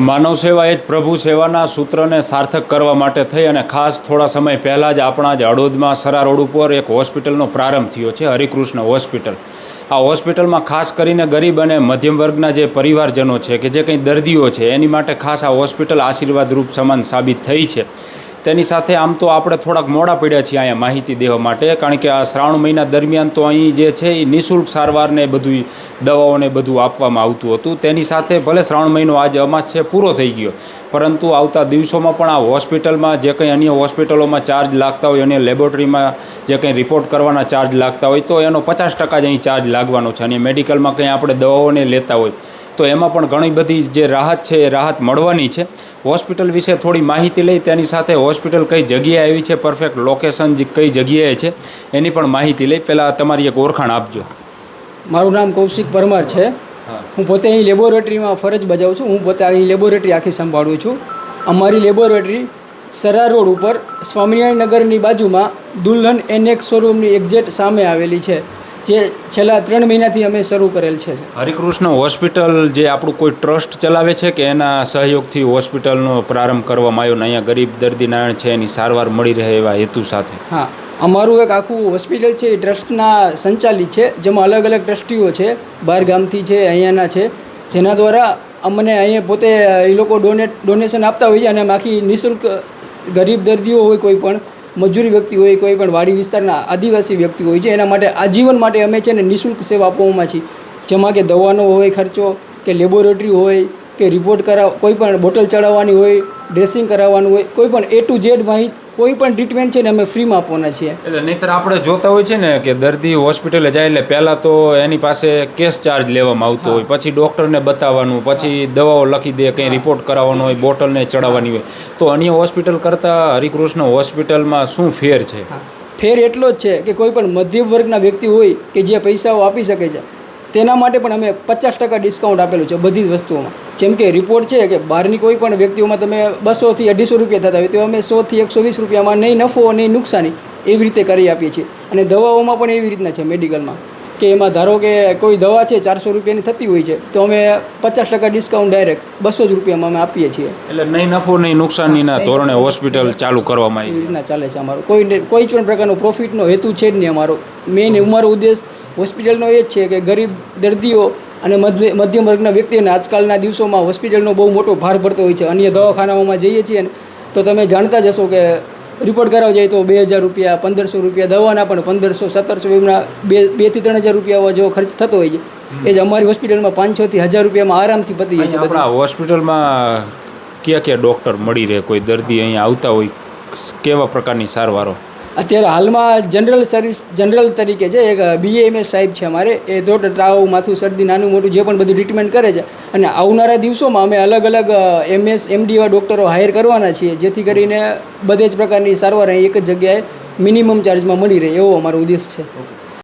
માનવ સેવા એ જ પ્રભુ સેવાના સૂત્રને સાર્થક કરવા માટે થઈ અને ખાસ થોડા સમય પહેલાં જ આપણા જ હળોદમાં સરા રોડ ઉપર એક હોસ્પિટલનો પ્રારંભ થયો છે, હરિકૃષ્ણ હોસ્પિટલ. આ હોસ્પિટલમાં ખાસ કરીને ગરીબ અને મધ્યમ વર્ગના જે પરિવારજનો છે કે જે કંઈ દર્દીઓ છે, એની માટે ખાસ આ હોસ્પિટલ આશીર્વાદરૂપ સમાન સાબિત થઈ છે. તેની સાથે આમ તો આપણે થોડાક મોડા પડ્યા છીએ અહીંયા માહિતી દેવા માટે, કારણ કે આ શ્રાવણ મહિના દરમિયાન તો અહીં જે છે એ નિઃશુલ્ક સારવારને બધું દવાઓને બધું આપવામાં આવતું હતું. તેની સાથે ભલે શ્રાવણ મહિનો આજે અમાસ છે, પૂરો થઈ ગયો. પરંતુ આવતા દિવસોમાં પણ આ હોસ્પિટલમાં જે કંઈ અન્ય હોસ્પિટલોમાં ચાર્જ લાગતા હોય અને લેબોરેટરીમાં જે કંઈ રિપોર્ટ કરવાના ચાર્જ લાગતા હોય, તો એનો પચાસ ટકા જ અહીં ચાર્જ લાગવાનો છે. અને મેડિકલમાં કંઈ આપણે દવાઓને લેતા હોય તો એમાં પણ ઘણી બધી જે રાહત છે એ રાહત મળવાની છે. હોસ્પિટલ વિશે થોડી માહિતી લઈ તેની સાથે હોસ્પિટલ કઈ જગ્યાએ આવી છે પરફેક્ટ લોકેશન કઈ જગ્યાએ છે એની પણ માહિતી લઈ. પહેલાં તમારી એક ઓળખાણ આપજો. મારું નામ કૌશિક પરમાર છે. હું. પોતે અહીં લેબોરેટરીમાં ફરજ બજાવું છું. હું પોતે અહીં લેબોરેટરી આખી સંભાળું છું. અમારી લેબોરેટરી સરા રોડ ઉપર સ્વામિનારાયણ નગરની બાજુમાં દુલ્હન એનેક શોરૂમની એક્ઝેટ સામે આવેલી છે. જે છેલ્લા ત્રણ મહિનાથી અમે શરૂ કરેલ છે. હરિકૃષ્ણ હોસ્પિટલ જે આપણું કોઈ ટ્રસ્ટ ચલાવે છે કે એના સહયોગથી હોસ્પિટલનો પ્રારંભ કરવામાં આવ્યો ને અહીંયા ગરીબ દર્દી નારાયણ છે એની સારવાર મળી રહે એવા હેતુ સાથે? હા અમારું એક આખું હોસ્પિટલ છે એ ટ્રસ્ટના સંચાલિત છે જેમાં અલગ અલગ ટ્રસ્ટીઓ છે બહાર ગામથી છે અહીંયાના છે જેના દ્વારા અમને અહીંયા પોતે એ લોકો ડોનેટ ડોનેશન આપતા હોઈએ અને બાકી આખી નિઃશુલ્ક ગરીબ દર્દીઓ હોય કોઈ પણ મજૂરી વ્યક્તિ હોય, કોઈ પણ વાડી વિસ્તારના આદિવાસી વ્યક્તિ હોય છે, એના માટે આજીવન માટે અમે છે ને નિઃશુલ્ક સેવા આપવામાં છીએ જેમાં કે દવાનો હોય, ખર્ચો, કે લેબોરેટરી હોય કે રિપોર્ટ કરાવ કોઈ પણ બોટલ ચડાવવાની હોય ડ્રેસિંગ કરાવવાનું હોય કોઈ પણ એ ટુ ઝેડ માહિતી કોઈ પણ ટ્રીટમેન્ટ છે ને અમે ફ્રીમાં આપવાના છીએ. એટલે નહીંતર આપણે જોતા હોય છે ને કે દર્દી હોસ્પિટલે જાય એટલે પહેલાં તો એની પાસે કેશ ચાર્જ લેવામાં આવતો હોય. પછી ડૉક્ટરને બતાવવાનું પછી દવાઓ લખી દે કંઈ રિપોર્ટ કરાવવાનો હોય બોટલને ચડાવવાની હોય. તો અન્ય હોસ્પિટલ કરતાં હરિકૃષ્ણ હોસ્પિટલમાં શું ફેર છે? ફેર એટલો જ છે કે કોઈ પણ મધ્યમ વર્ગના વ્યક્તિ હોય કે જે પૈસાઓ આપી શકે છે તેના માટે પણ અમે પચાસ ટકા ડિસ્કાઉન્ટ આપેલું છે બધી જ વસ્તુઓમાં. જેમ કે રિપોર્ટ છે કે બહારની કોઈ પણ વ્યક્તિઓમાં તમે બસોથી અઢીસો રૂપિયા થતા હોય તો અમે સોથી એકસો વીસ રૂપિયામાં નહીં નફો નહીં નુકસાની એવી રીતે કરી આપીએ છીએ. અને દવાઓમાં પણ એવી રીતના છે મેડિકલમાં કે એમાં ધારો કે કોઈ દવા છે ચારસો રૂપિયાની થતી હોય છે તો અમે પચાસ ટકા ડિસ્કાઉન્ટ ડાયરેક્ટ બસો જ રૂપિયામાં અમે આપીએ છીએ. એટલે નહીં નફો નહીં નુકસાનીના ધોરણે હોસ્પિટલ ચાલુ કરવામાં એવી આવી રીતના ચાલે છે અમારો. કોઈ કોઈ પણ પ્રકારનો પ્રોફિટનો હેતુ છે જ નહીં અમારો. મેઇન અમારો ઉદ્દેશ હોસ્પિટલનો એ જ છે કે ગરીબ દર્દીઓ અને મધ્ય મધ્યમ વર્ગના વ્યક્તિઓને આજકાલના દિવસોમાં હોસ્પિટલનો બહુ મોટો ભાર પડતો હોય છે. અન્ય દવાખાનાઓમાં જઈએ છીએ ને તો તમે જાણતા જ હશો કે રિપોર્ટ કરાવવા જઈએ તો બે હજાર રૂપિયા પંદરસો રૂપિયા દવાના પણ પંદરસો સત્તરસો એમના બે બેથી ત્રણ હજાર રૂપિયા જેવો ખર્ચ થતો હોય છે. એ જ અમારી હોસ્પિટલમાં પાંચસોથી હજાર રૂપિયામાં આરામથી પતી જાય છે બધા. હોસ્પિટલમાં કયા કયા ડૉક્ટર મળી રહે? કોઈ દર્દી અહીંયા આવતા હોય કેવા પ્રકારની સારવારો? અત્યારે હાલમાં જનરલ સર્વિસ જનરલ તરીકે છે એક બીએમએસ સાહેબ છે અમારે, એ ધોટ ટ્રાવ માથું શરદી નાનું મોટું જે પણ બધું ટ્રીટમેન્ટ કરે છે અને આવનારા દિવસોમાં અમે અલગ અલગ એમએસ એમડી એવા ડૉક્ટરો હાયર કરવાના છીએ, જેથી કરીને બધે જ પ્રકારની સારવાર અહીં એક જ જગ્યાએ મિનિમમ ચાર્જમાં મળી રહે એવો અમારો ઉદ્દેશ છે.